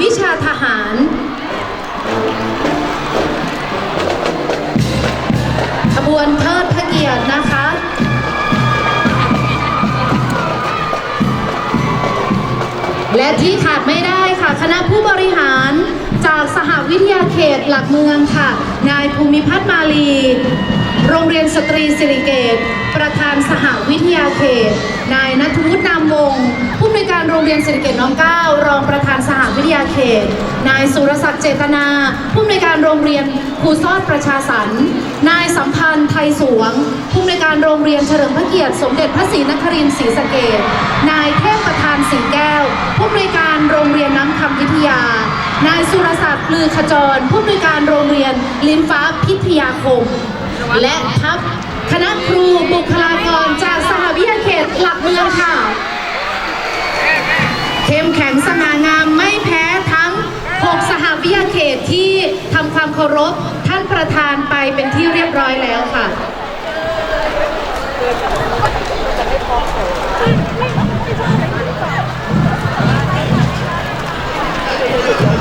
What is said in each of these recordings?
วิชาทหาร ขบวนเทิดพระเกียรตินะคะและที่ขาดไม่ได้ค่ะ คณะผู้บริหารจากสหวิทยาเขตหลักเมืองค่ะ นายภูมิพัฒน์มาลี โรงเรียนสตรีสิริเกต ประธานสหวิทยาเขต นายนัทวุฒินามวงศ์ผู้อำนวยการโรงเรียนสิริเกตน้อมเก้ารองประธานสหวิทยาเขต นายสุรศักดิ์เจตนา ผู้อำนวยการโรงเรียนครูซอดประชาสรรค์นายสัมพันธ์ไทยสวง ผู้อำนวยการโรงเรียนเฉลิมพระเกียรติ สมเด็จพระศรีนครินทร์ศรีสะเกษนายเทพประธานสีแก้ว ผู้อำนวยการโรงเรียนน้ำคำวิทยา นายสุรศักดิ์ลือขจร ผู้อำนวยการโรงเรียนลิ้นฟ้าพิทยาคม และทัพคณะครูบุคลากรจากสหวิทยาเขตหลักเมืองค่ะ เข้มแข็งสง่างามไม่แพ้ทั้ง 6 สหวิทยาเขตที่ทำความเคารพท่านประธานไปเป็นที่เรียบร้อยแล้วค่ะค่ะ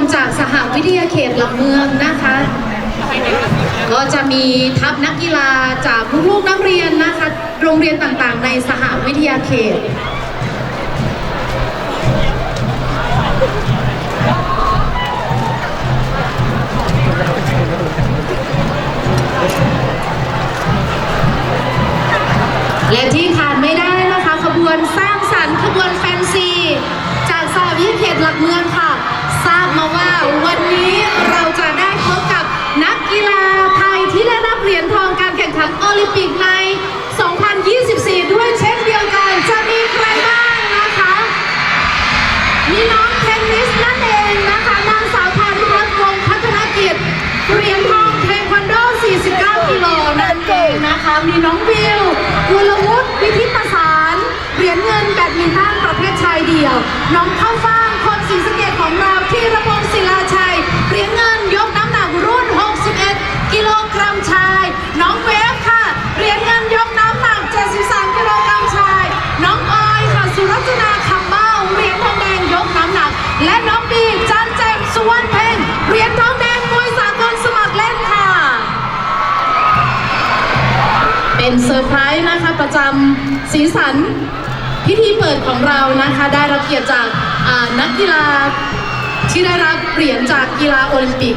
นจากสหวิทยาเขตหลักเมืองนะคะ ก็จะมีทัพนักกีฬาจากลูกๆนักเรียนนะคะ โรงเรียนต่างๆ ในสหวิทยาเขต งการแข่งขันโอลิมปิกใน 2024 ด้วยเช่นเดียวกัน จะมีใครบ้างนะคะมีน้องเทนนิสนั่นเองนะคะ นางสาวพานุรัตน์วงพัฒนกิจเหรียญทองเทควันโด 49 กิโลนั่นเองนะคะ มีน้องวิวกุลวุฒิวิทิตสารเหรียญเงินแบดมินตันประเภทชายเดี่ยว น้องข้าวฟ่างคนศรีสะเกดของเราที่ระพง สีสันพิธีเปิดของเรานะคะ ได้รับเกียรติจากนักกีฬาที่ได้รับเหรียญจากกีฬาโอลิมปิก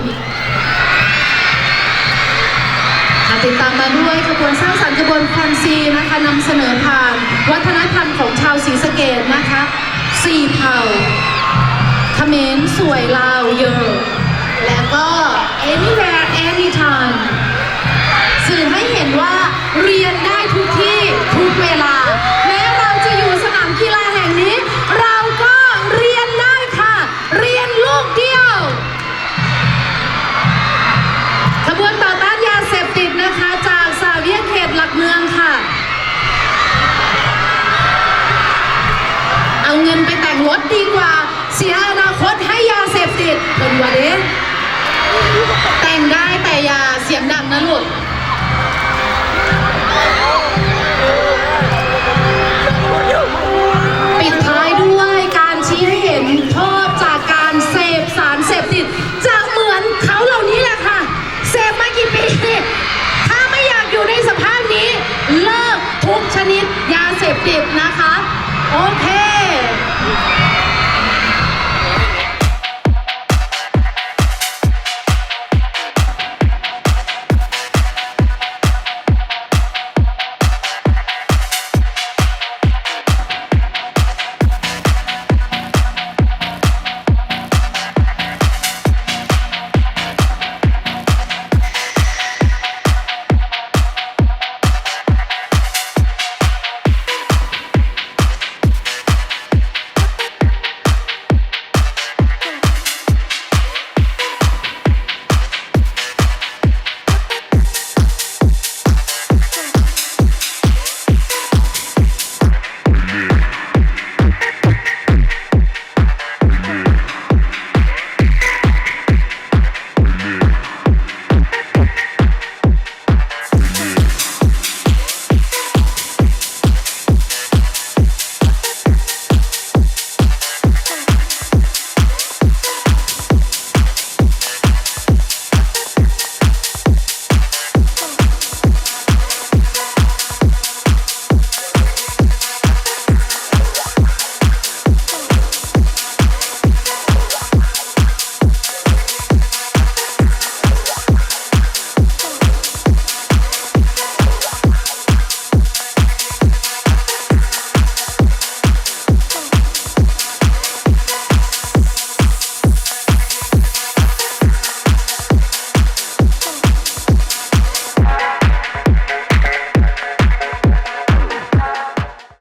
ติดตามมาด้วยขบวนสร้างสรรค์ขบวนแฟนซีนะคะนำเสนอผ่าน วัฒนธรรมของชาวศรีสะเกดนะคะสี่เผ่าเขมรสวยลาวเยอะ